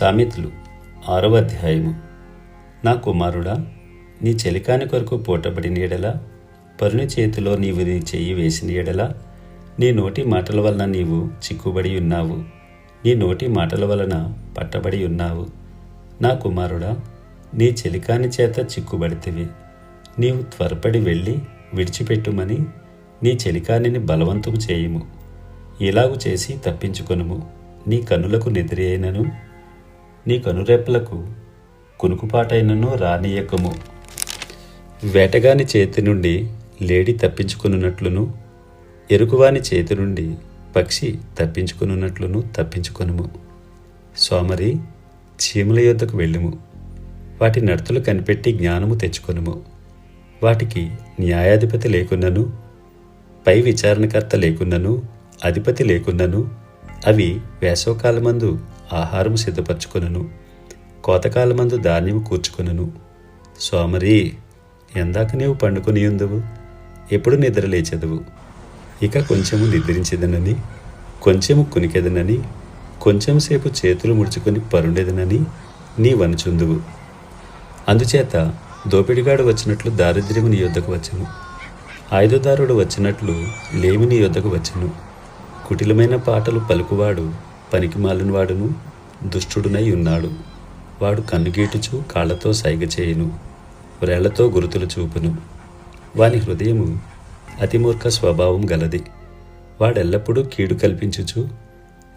సామెతలు ఆరవ అధ్యాయము. నా కుమారుడా నీ చెలికాని కొరకు పూటబడిన ఎడల పరుని చేతిలో నీవు నీ చెయ్యి వేసిన ఎడల నీ నోటి మాటల వలన నీవు చిక్కుబడి ఉన్నావు. నీ నోటి మాటల వలన పట్టబడి ఉన్నావు. నా కుమారుడా నీ చెలికాని చేత చిక్కుబడితివి. నీవు త్వరపడి వెళ్ళి విడిచిపెట్టుమని నీ చెలికానిని బలవంతము చేయుము. ఇలాగు చేసి తప్పించుకొనుము. నీ కనులకు నిద్ర అయినను నీ కనురెప్పలకు కునుకుపాటైనను రానియకము వేటగాని చేతి నుండి లేడి తప్పించుకునున్నట్లును ఎరుకువాని చేతి నుండి పక్షి తప్పించుకునున్నట్లును తప్పించుకొనుము. సోమరి చీమల యొద్దకు వెళ్ళుము. వాటి నడతలు కనిపెట్టి జ్ఞానము తెచ్చుకొనుము. వాటికి న్యాయాధిపతి లేకున్నను పై విచారణకర్త లేకున్నను అధిపతి లేకున్నను అవి వేసవకాలమందు ఆహారం సిద్ధపరచుకొనను. కోతకాలమందు ధాన్యము కూర్చుకొనును. సోమరి ఎందాక నీవు పండుకొని ఉందవు ఎప్పుడు నిద్ర లేచెదవు? ఇక కొంచెము నిద్రించేదనని కొంచెము కునికెదనని కొంచెంసేపు చేతులు ముడుచుకొని పరుండేదనని నీ వనుచుందువు. అందుచేత దోపిడిగాడు వచ్చినట్లు దారిద్ర్యము నీ యొద్దకు వచ్చను. ఆయుధదారుడు వచ్చినట్లు లేమి నీ యొద్దకు వచ్చను. కుటిలమైన పాటలు పలుకువాడు పనికిమాలిన వాడును దుష్టుడునై ఉన్నాడు. వాడు కన్నుగీటుచు కాళ్ళతో సైగ చేయును వ్రేళ్ళతో గురుతులు చూపును. వాని హృదయము అతిమూర్ఖ స్వభావం గలది. వాడెల్లప్పుడూ కీడు కల్పించుచు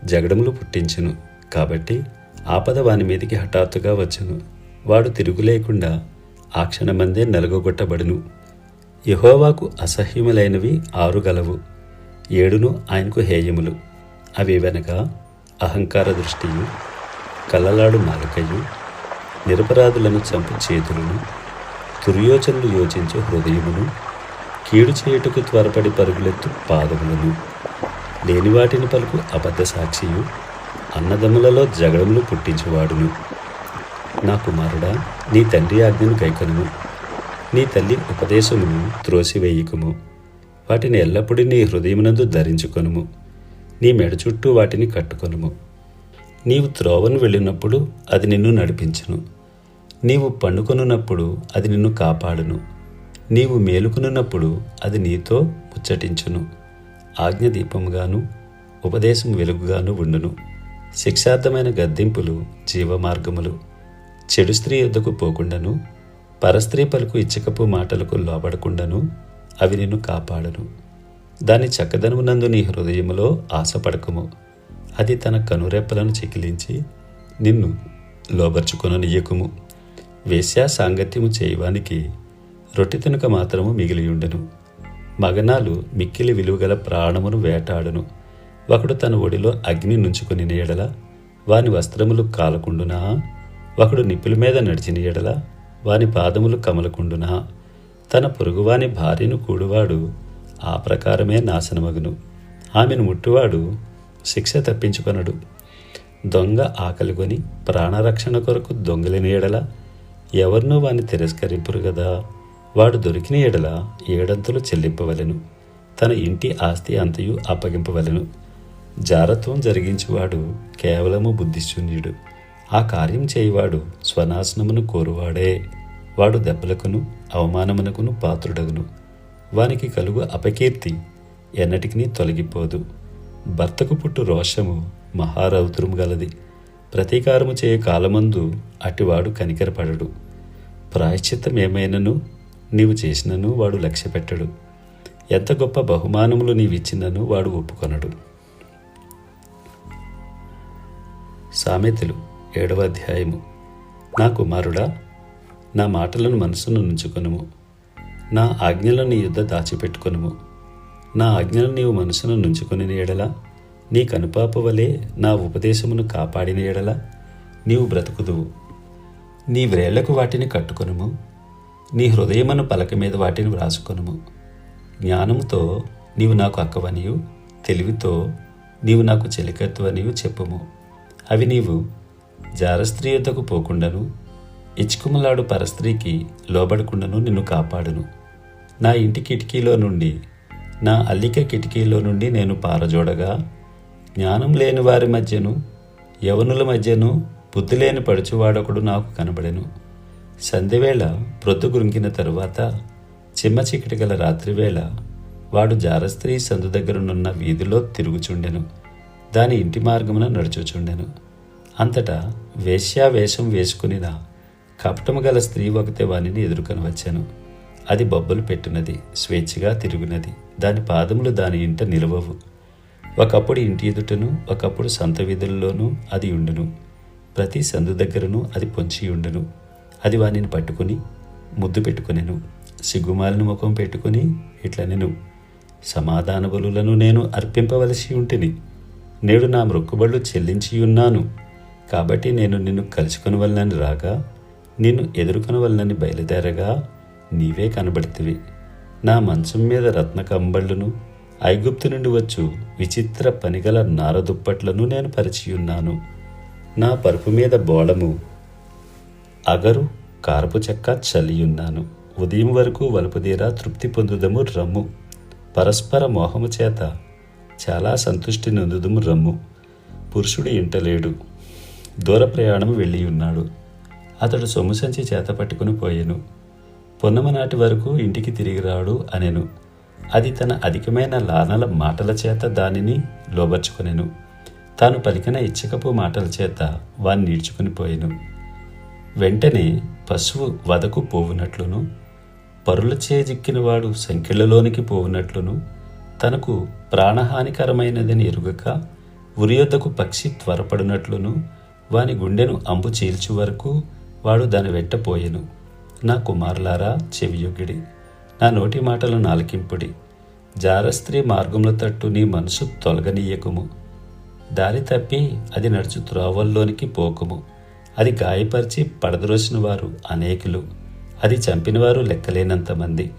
జగడములు పుట్టించును. కాబట్టి ఆపద వాని మీదికి హఠాత్తుగా వచ్చును. వాడు తిరుగు లేకుండా ఆ క్షణమందే నలుగొట్టబడును యహోవాకు అసహ్యములైనవి ఆరు గలవు ఏడును ఆయనకు హేయములు. అవి వెనక అహంకార దృష్టియు కలలాడు నాలుకయు నిరపరాధులను చంపు చేతులను దుర్యోచనలు యోచించు హృదయమును కీడు చేయుటకు త్వరపడి పరుగులెత్తు పాదములను లేని వాటిని పలుకు అబద్ధ సాక్షియు అన్నదమ్ములలో జగడములు పుట్టించువాడును. నా కుమారుడా నీ తండ్రి ఆజ్ఞను గైకొనుము. నీ తల్లి ఉపదేశమును త్రోసివేయకుము. వాటిని ఎల్లప్పుడూ నీ హృదయమునందు ధరించుకొనుము. నీ మెడ చుట్టూ వాటిని కట్టుకొనుము. నీవు త్రోవను వెళ్ళినప్పుడు అది నిన్ను నడిపించును. నీవు పండుకొనున్నప్పుడు అది నిన్ను కాపాడును. నీవు మేలుకొనున్నప్పుడు అది నీతో ముచ్చటించును. ఆజ్ఞ దీపముగాను ఉపదేశం వెలుగుగాను ఉండును. శిక్షార్థమైన గద్దింపులు జీవమార్గములు. చెడు స్త్రీ యొద్దకు పోకుండాను పరస్త్రీ పలుకు ఇచ్చకపు మాటలకు లోబడకుండాను అవి నిన్ను కాపాడను. దాని చక్కదనమునందు నీ హృదయములో ఆశపడకము. అది తన కనురెప్పలను చికిలించి నిన్ను లోబర్చుకొననీయకుము. వేశ్యా సాంగత్యము చేయవానికి రొట్టె తినుక మాత్రము మిగిలియుండెను. మగనాలు మిక్కిలి విలువగల ప్రాణమును వేటాడును. ఒకడు తన ఒడిలో అగ్ని నుంచుకుని నీడల వాని వస్త్రములు కాలకుండునా? ఒకడు నిప్పుల మీద నడిచిన ఎడల వాని పాదములు కమలకుండునా? తన పొరుగువాని భార్యను కూడువాడు ఆ ప్రకారమే నాశనమగును. ఆమెను ముట్టువాడు శిక్ష తప్పించుకొనడు. దొంగ ఆకలికొని ప్రాణరక్షణ కొరకు దొంగలిన ఎడల ఎవరినూ వాని తిరస్కరింపురు గదా. వాడు దొరికిన ఎడల ఏడంతులు చెల్లింపవలెను. తన ఇంటి ఆస్తి అంతయు అప్పగింపవలెను. జారత్వం జరిగించువాడు కేవలము బుద్ధిశూన్యుడు. ఆ కార్యం చేయువాడు స్వనాశనమును కోరువాడే. వాడు దెబ్బలకును అవమానమునకును పాత్రుడగును. వానికి కలుగు అపకీర్తి ఎన్నటికి తొలగిపోదు. భర్తకు పుట్టు రోషము మహారౌద్రము గలది. ప్రతీకారము చేయ కాలమందు అటివాడు కనికరపడడు. ప్రాయశ్చిత్తమేమైనను నీవు చేసినను వాడు లక్ష్యపెట్టడు. ఎంత గొప్ప బహుమానములు నీవిచ్చినను వాడు ఒప్పుకొనడు. సామెతలు ఏడవ అధ్యాయము. నా కుమారుడా నా మాటలను మనసును నుంచుకొనుము. నా ఆజ్ఞలను నీ యుద్ధ దాచిపెట్టుకొనుము. నా ఆజ్ఞలను నీవు మనసును నుంచుకుని ఎడల. నీ కనుపాప వలె నా ఉపదేశమును కాపాడిన ఎడల నీవు బ్రతుకుదువు. నీ వ్రేళ్ళకు వాటిని కట్టుకొనుము. నీ హృదయమును పలక మీద వాటిని వ్రాసుకొనుము. జ్ఞానముతో నీవు నాకు అక్కవనియు తెలివితో నీవు నాకు చెలికత్వనియు చెప్పుము. అవి నీవు జారస్త్రీ యుద్ధకు పోకుండాను ఇచ్చుకుమలాడు పరస్త్రీకి లోబడకుండాను నిన్ను కాపాడును. నా ఇంటి కిటికీలో నుండి నా అల్లిక కిటికీలో నుండి నేను పారజోడగా జ్ఞానం లేని వారి మధ్యను యవనుల మధ్యను బుద్ధి లేని పడుచువాడొకడు నాకు కనబడెను. సంధ్యవేళ ప్రొద్దు గురింకిన తరువాత చిమ్మ చీకటి గల రాత్రివేళ వాడు జారస్త్రీ సందు దగ్గరనున్న వీధిలో తిరుగుచుండెను. దాని ఇంటి మార్గమున నడుచుచుండెను. అంతటా వేశ్యావేషం వేసుకునిన కపటము గల స్త్రీ ఒకతే వానిని ఎదుర్కొని వచ్చాను అది బొబ్బలు పెట్టినది స్వేచ్ఛగా తిరిగినది. దాని పాదములు దాని ఇంట నిలవవు. ఒకప్పుడు ఇంటి ఎదుటను ఒకప్పుడు సంత వీధుల్లోనూ అది ఉండును. ప్రతి సందు దగ్గరను అది పొంచి ఉండును. అది వానిని పట్టుకుని ముద్దు పెట్టుకునేను. సిగ్గుమాలిన ముఖం పెట్టుకుని ఇట్లనెను. సమాధాన బలులను నేను అర్పింపవలసి ఉంటిని. నేడు నా మృక్కుబళ్ళు చెల్లించి ఉన్నాను. కాబట్టి నేను నిన్ను కలుసుకునవలనని రాగా నిన్ను ఎదుర్కొనవలనని బయలుదేరగా నీవే కనబడితివి. నా మంచం మీద రత్న కంబళ్ళును ఐగుప్తు నుండి వచ్చు విచిత్ర పనిగల నారదుప్పట్లను నేను పరిచియున్నాను. నా పరుపు మీద బోళము అగరు కారపు చెక్క చలియున్నాను. ఉదయం వరకు వలుపుదీరా తృప్తి పొందుదము రమ్ము. పరస్పర మోహము చేత చాలా సంతుష్టి నొందుదము రమ్ము. పురుషుడు ఇంటలేడు దూర ప్రయాణం వెళ్ళి ఉన్నాడు అతడు సొమ్ము సంచి చేత పట్టుకుని పోయెను. పొన్నమ నాటి వరకు ఇంటికి తిరిగి రాడు అనెను. అది తన అధికమైన లానల మాటల చేత దానిని లోబర్చుకొనెను. తాను పలికిన ఇచ్చకపు మాటల చేత వాణ్ణి నీడ్చుకుని పోయెను. వెంటనే పశువు వదకు పోవునట్లును పరుల చేజిక్కినవాడు సంఖ్యలలోనికి పోవునట్లును తనకు ప్రాణహానికరమైనదని ఎరుగక ఉరియొద్దకు పక్షి త్వరపడినట్లును వాని గుండెను అంబు చీల్చు వరకు వాడు దాని వెంట పోయెను. నా కుమారులారా చెవియొగిడి నా నోటి మాటలు నాలకింపుడి. జారస్త్రీ మార్గముల తట్టు నీ మనసు తొలగనీయకుము. దారి తప్పి అది నడుచు త్రోవల్లోనికి పోకుము. అది గాయపరిచి పడద్రోసిన వారు అనేకులు. అది చంపినవారు లెక్కలేనంతమంది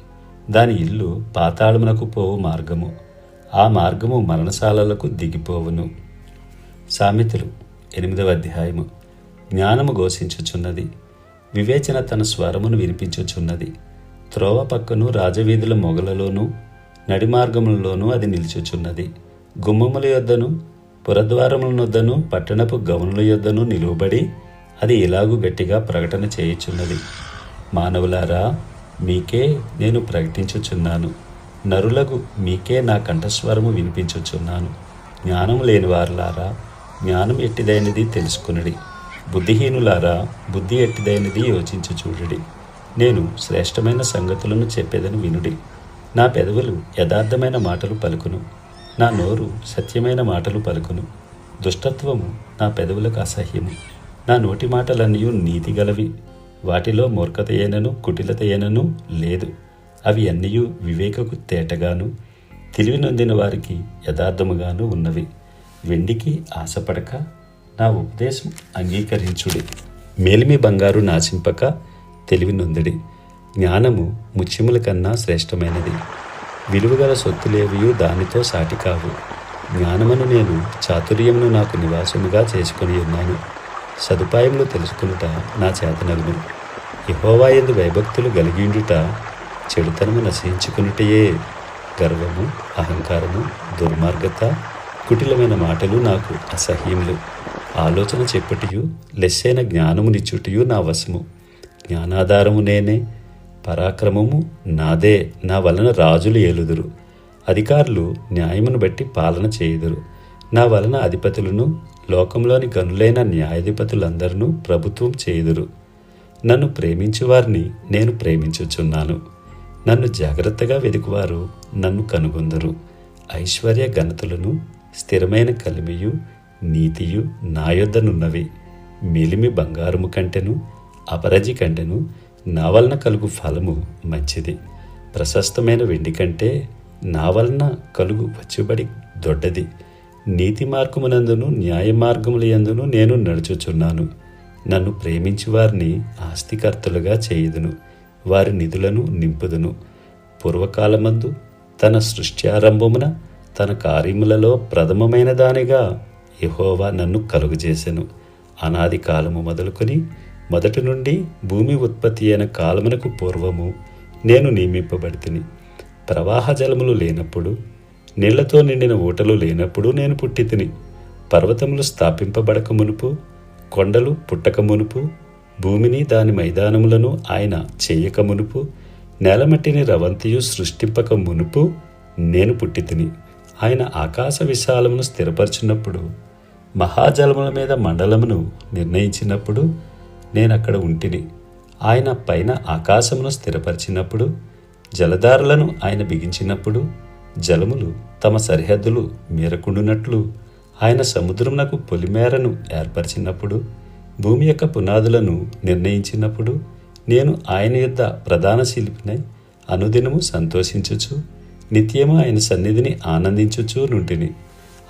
దాని ఇల్లు పాతాళమునకు పోవు మార్గము. ఆ మార్గము మరణశాలలకు దిగిపోవును. సామెతలు ఎనిమిదవ అధ్యాయము. జ్ఞానము ఘోషించుచున్నది. వివేచన తన స్వరమును వినిపించుచున్నది. త్రోవ పక్కను రాజవీధుల మొగలలోనూ నడిమార్గములలోనూ అది నిలుచుచున్నది. గుమ్మముల యొద్దను పురద్వారములనొద్దను పట్టణపు గవనుల యొద్దను నిలువబడి అది ఇలాగూ గట్టిగా ప్రకటన చేయుచున్నది. మానవులారా మీకే నేను ప్రకటించుచున్నాను. నరులకు మీకే నా కంఠస్వరము వినిపించుచున్నాను. జ్ఞానం లేని వారులారా జ్ఞానం ఎట్టిదైనది తెలుసుకునడి. బుద్ధిహీనులారా బుద్ధి ఎట్టిదైనది యోచించి చూడడి. నేను శ్రేష్టమైన సంగతులను చెప్పేదని వినుడి. నా పెదవులు యథార్థమైన మాటలు పలుకును. నా నోరు సత్యమైన మాటలు పలుకును. దుష్టత్వము నా పెదవులకు అసహ్యము. నా నోటి మాటలన్నీ నీతి గలవి వాటిలో మూర్ఖత ఏనను లేదు. అవి అన్నీ వివేకకు తేటగాను. తెలివి నొందిన వారికి యథార్థముగాను ఉన్నవి. వెండికి ఆశపడక నా ఉపదేశం అంగీకరించుడి. మేలిమి బంగారు నాశింపక తెలివి నొందిడి. జ్ఞానము ముత్యముల కన్నా శ్రేష్టమైనది. విలువగల సొత్తులేవియు దానితో సాటి కావు. జ్ఞానమును నేను చాతుర్యమును నాకు నివాసముగా చేసుకొని ఉన్నాను. సదుపాయములు తెలుసుకునుట నా చేతనగును యహోవా ఎందు వైభక్తులు గలిగిండుట చెడుతనము నశించుకునుటయే. గర్వము అహంకారము దుర్మార్గత కుటిలమైన మాటలు నాకు అసహ్యములు. ఆలోచన చెప్పుటయు లెస్సైన జ్ఞానమునిచ్చుటయు నా వశము. జ్ఞానాధారము నేనే పరాక్రమము నాదే నా వలన రాజులు ఏలుదురు. అధికారులు న్యాయమును బట్టి పాలన చేయుదురు. నా వలన అధిపతులను లోకంలోని గనులైన న్యాయాధిపతులందరినూ ప్రభుత్వం చేయుదురు. నన్ను ప్రేమించు వారిని నేను ప్రేమించుచున్నాను. నన్ను జాగ్రత్తగా వెదుకువారు నన్ను కనుగొందరు. ఐశ్వర్య ఘనతలను స్థిరమైన కలిమియు నీతియు నా యొద్దనున్నవి మిలిమి బంగారము కంటెను అపరజి కంటెను నా వలన కలుగు ఫలము మంచిది. ప్రశస్తమైన వెండి కంటే నా వలన కలుగు వచ్చుబడి దొడ్డది. నీతి మార్గమునందును న్యాయ మార్గముల యందును నేను నడుచుచున్నాను. నన్ను ప్రేమించి వారిని ఆస్తికర్తలుగా చేయుదును. వారి నిధులను నింపుదును. పూర్వకాలమందు తన సృష్ట్యారంభమున తన కార్యములలో ప్రథమమైన దానిగా యహోవా నన్ను కలుగజేసెను. అనాది కాలము మొదలుకొని మొదటి నుండి భూమి ఉత్పత్తి అయిన కాలమునకు పూర్వము నేను నియమింపబడితిని. ప్రవాహ జలములు లేనప్పుడు నీళ్ళతో నిండిన ఊటలు లేనప్పుడు నేను పుట్టితిని. పర్వతములు స్థాపింపబడక మునుపు కొండలు పుట్టక మునుపు భూమిని దాని మైదానములను ఆయన చేయక మునుపు నేలమట్టిని రవంతియు సృష్టింపక మునుపు నేను పుట్టితిని. ఆయన ఆకాశ విశాలమును స్థిరపరిచినప్పుడు మహాజలముల మీద మండలమును నిర్ణయించినప్పుడు నేను అక్కడ ఉంటిని. ఆయన పైన ఆకాశమును స్థిరపరిచినప్పుడు జలధారలను ఆయన బిగించినప్పుడు జలములు తమ సరిహద్దులు మేరకుండునట్లు ఆయన సముద్రమునకు పొలిమేరను ఏర్పరిచినప్పుడు భూమి యొక్క పునాదులను నిర్ణయించినప్పుడు నేను ఆయన యొద్ద ప్రధాన శిల్పినై అనుదినము సంతోషించుచు నిత్యము ఆయన సన్నిధిని ఆనందించుచు నుంటిని.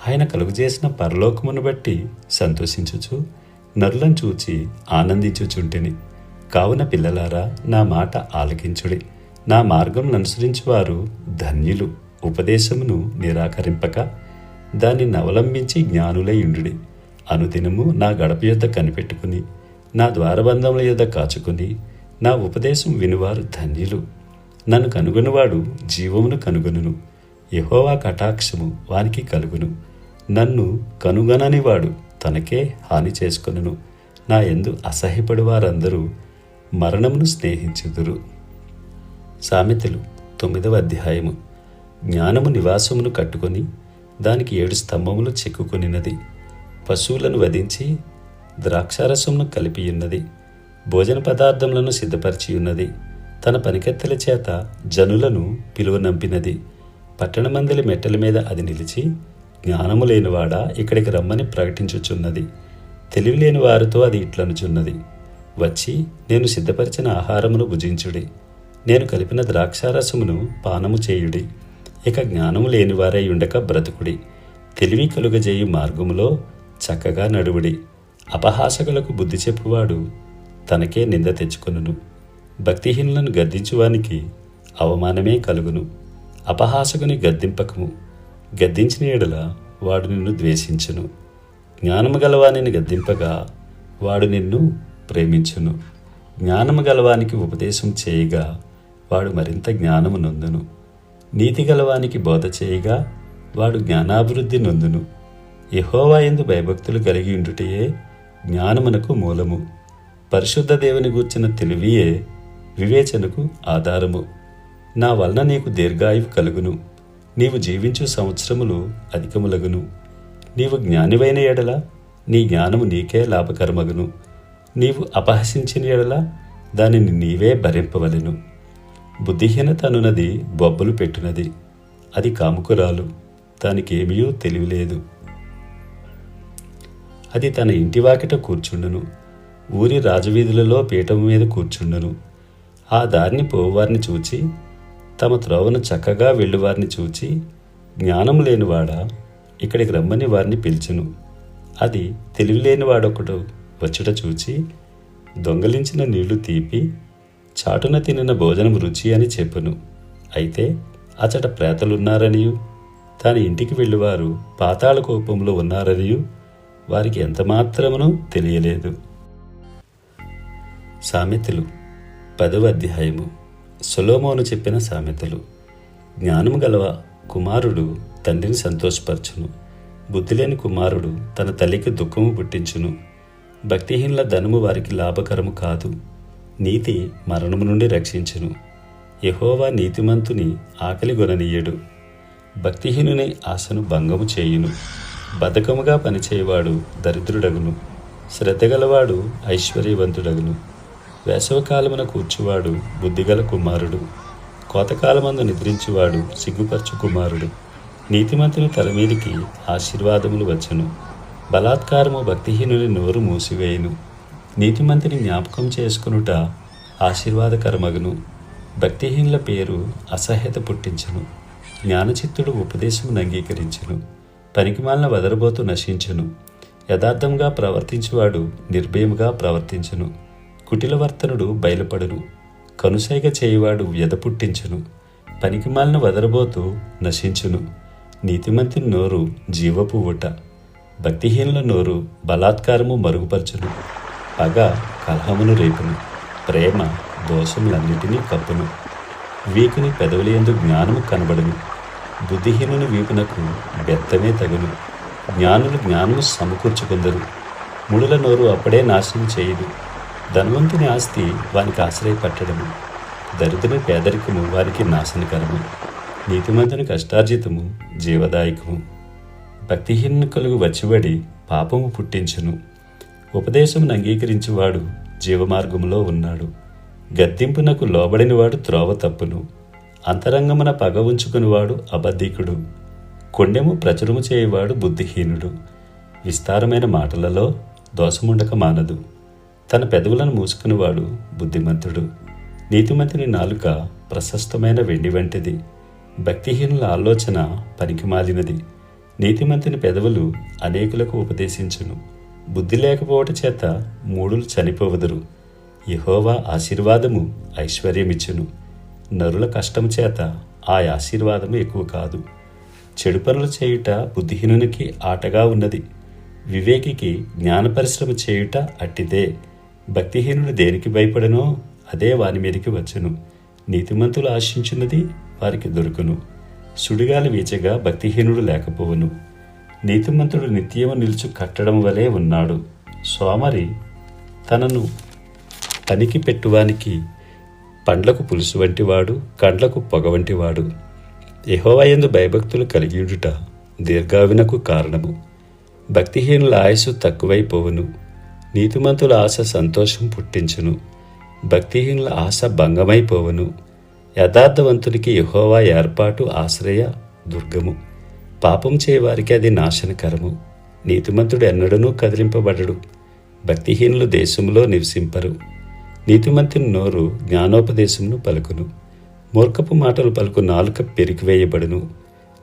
ఆయన కలుగజేసిన పరలోకమును బట్టి సంతోషించుచు నరులను చూచి ఆనందించుచుంటిని. కావున పిల్లలారా నా మాట ఆలకించుడి. నా మార్గం అనుసరించువారు ధన్యులు. ఉపదేశమును నిరాకరింపక దానిని అవలంబించి జ్ఞానులై ఉండుడి. అనుదినము నా గడప యొద్ద కనిపెట్టుకుని నా ద్వారబంధముల యొద్ద కాచుకుని నా ఉపదేశం వినువారు ధన్యులు. నన్ను కనుగొనువాడు జీవమును కనుగొనును. యహోవా కటాక్షము వానికి కలుగును. నన్ను కనుగొననివాడు తనకే హాని చేసుకొనును. నా ఎందు అసహ్యపడు వారందరూ మరణమును స్నేహించుదురు. సామెతలు తొమ్మిదవ అధ్యాయము. జ్ఞానము నివాసమును కట్టుకొని దానికి ఏడు స్తంభములు చెక్కుకొనినది. పశువులను వధించి ద్రాక్షారసమును కలిపి ఉన్నది భోజన పదార్థములను సిద్ధపరిచి ఉన్నది తన పనికత్తెల చేత జనులను పిలువనంపినది. పట్టణమందలి మెట్టల మీద అది నిలిచి జ్ఞానము లేనివాడా ఇక్కడికి రమ్మని ప్రకటించుచున్నది. తెలివి లేని వారితో అది ఇట్లనుచున్నది. వచ్చి నేను సిద్ధపరిచిన ఆహారమును భుజించుడి. నేను కలిపిన ద్రాక్షారసమును పానము చేయుడి. ఇక జ్ఞానము లేనివారై ఉండక బ్రతుకుడి. తెలివి కలుగజేయు మార్గములో చక్కగా నడువుడి. అపహాసకులకు బుద్ధి చెప్పువాడు తనకే నింద తెచ్చుకొనును. భక్తిహీనులను గద్దించువానికి అవమానమే కలుగును. అపహాసకుని గద్దింపకము. గద్దించిన ఎడల వాడు నిన్ను ద్వేషించును. జ్ఞానము గలవానిని గద్దింపగా వాడు నిన్ను ప్రేమించును. జ్ఞానము గలవానికి ఉపదేశం చేయగా వాడు మరింత జ్ఞానము నొందును. నీతి గలవానికి బోధ చేయగా వాడు జ్ఞానాభివృద్ధి నొందును. యహోవా ఎందు భయభక్తులు కలిగి ఉండుటయే జ్ఞానమునకు మూలము. పరిశుద్ధ దేవుని గూర్చిన తెలివియే వివేచనకు ఆధారము. నా వలన నీకు దీర్ఘాయువు కలుగును. నీవు జీవించు సంవత్సరములు అధికములగును. నీవు జ్ఞానివైన ఎడల నీ జ్ఞానము నీకే లాభకరమగును. నీవు అపహసించిన ఎడల దానిని నీవే భరింపవలెను. బుద్ధిహీనత అనున్నది బొబ్బలు పెట్టునది. అది కాముకురాలు. దానికేమీయూ తెలివిలేదు. అది తన ఇంటి వాకిట కూర్చుండును. ఊరి రాజవీధులలో పీఠం మీద కూర్చుండును. ఆ దారిని పోవారిని చూచి తమ త్రోవను చక్కగా వెళ్ళువారిని చూచి జ్ఞానం లేనివాడా? ఇక్కడికి రమ్మని వారిని పిలిచును. అది తెలివి లేనివాడొకడు వచ్చుట చూచి దొంగలించిన నీళ్ళు తీపి చాటున తినిన భోజనం రుచి అని చెప్పును. అయితే అచట ప్రేతలున్నారనియు? తన ఇంటికి వెళ్ళివారు పాతాళ కోపంలో ఉన్నారనియు? వారికి ఎంతమాత్రమునూ తెలియలేదు. సామెతలు పదవ అధ్యాయము. సొలోమోను చెప్పిన సామెతలు. జ్ఞానము గలవ కుమారుడు తండ్రిని సంతోషపరచును. బుద్ధిలేని కుమారుడు తన తల్లికి దుఃఖము పుట్టించును. భక్తిహీనుల ధనము వారికి లాభకరము కాదు. నీతి మరణము నుండి రక్షించును. యహోవా నీతిమంతుని ఆకలి గొననీయడు. భక్తిహీనుని ఆశను భంగము చేయును. బతకముగా పనిచేయవాడు దరిద్రుడగును. శ్రద్ధగలవాడు ఐశ్వర్యవంతుడగును. వేసవకాలమున కూర్చువాడు బుద్ధిగల కుమారుడు. కోతకాలమందు నిద్రించువాడు సిగ్గుపరచు కుమారుడు. నీతిమంతుని తల మీదికి ఆశీర్వాదములు వచ్చను. బలాత్కారము భక్తిహీనుని నోరు మూసివేయును. నీతిమంతుని జ్ఞాపకం చేసుకునుట ఆశీర్వాదకరమగును. భక్తిహీనుల పేరు అసహ్యత పుట్టించును. జ్ఞానచిత్తుడు ఉపదేశమును అంగీకరించును. పనికిమాలిన వదరబోతు నశించును. యథార్థంగా ప్రవర్తించువాడు నిర్భయముగా ప్రవర్తించును. కుటిలవర్తనుడు బయలుపడును. కనుసైగ చేయువాడు వ్యధ పుట్టించును. పనికిమాలిన వదరబోతు నశించును. నీతిమంతి నోరు జీవపు ఊట. భక్తిహీనుల నోరు బలాత్కారము మరుగుపరచును. పగ కలహమును రేపును. ప్రేమ దోషములన్నిటినీ కప్పును. వీకుని పెదవులందు జ్ఞానము కనబడును. బుద్ధిహీనుని వీపునకు బెత్తమే తగును. జ్ఞానులు జ్ఞానము సమకూర్చుకుందరు. ముడుల నోరు అప్పుడే నాశనం చేయదు. ధనవంతుని ఆస్తి వానికి ఆశ్రయపట్టడము. దరిద్రుని పేదరికము వారికి నాశనకరము. నీతిమంతుని కష్టార్జితము జీవదాయకము. భక్తిహీన కలుగు వచ్చిబడి పాపము పుట్టించును. ఉపదేశమును అంగీకరించువాడు జీవమార్గములో ఉన్నాడు. గద్దింపునకు లోబడినవాడు త్రోవ తప్పును. అంతరంగమున పగ ఉంచుకునివాడు అబద్ధికుడు. కొండెము ప్రచురము చేయవాడు బుద్ధిహీనుడు. విస్తారమైన మాటలలో దోషముండక మానదు. తన పెదవులను మూసుకునివాడు బుద్ధిమంతుడు. నీతిమంతుని నాలుక ప్రశస్తమైన వెండి వంటిది. భక్తిహీనుల ఆలోచన పనికిమాలినది నీతిమంతుని పెదవులు అనేకులకు ఉపదేశించును. బుద్ధి లేకపోవట చేత మూడులు చనిపోవదురు. యహోవా ఆశీర్వాదము ఐశ్వర్యమిచ్చును. నరుల కష్టము చేత ఆ ఆశీర్వాదము ఎక్కువ కాదు. చెడు పనులు చేయుట బుద్ధిహీనునికి ఆటగా ఉన్నది. వివేకికి జ్ఞాన పరిశ్రమ చేయుట అట్టిదే. భక్తిహీనుడు దేనికి భయపడనో అదే వాని మీదకి వచ్చును. నీతిమంతులు ఆశించినది వారికి దొరుకును. సుడిగాలి వీచగా భక్తిహీనుడు లేకపోవును. నీతిమంతుడు నిత్యము నిలుచు కట్టడం వలె ఉన్నాడు. సోమరి తనను పనికి పెట్టువానికి పండ్లకు పులుసు వంటివాడు కండ్లకు పొగ వంటివాడు. యహోవయందు భయభక్తులు కలిగియుడుట దీర్ఘావినకు కారణము. భక్తిహీనుల ఆయుసు తక్కువైపోవును. నీతిమంతుల ఆశ సంతోషం పుట్టించును. భక్తిహీనుల ఆశ భంగమైపోవును. యథార్థవంతునికి యహోవా ఏర్పాటు ఆశ్రయ దుర్గము. పాపం చేయవారికి అది నాశనకరము. నీతిమంతుడు ఎన్నడనూ కదిలింపబడడు. భక్తిహీనులు దేశంలో నివసింపరు. నీతిమంతుని నోరు జ్ఞానోపదేశమును పలుకును. మూర్ఖపు మాటలు పలుకు నాలుక పెరికివేయబడును.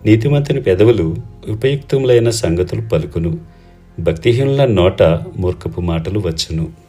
నీతిమంతుని పెదవులు ఉపయుక్తములైన సంగతులు పలుకును. భక్తిహీనుల నోట మూర్ఖపు మాటలు వచ్చును.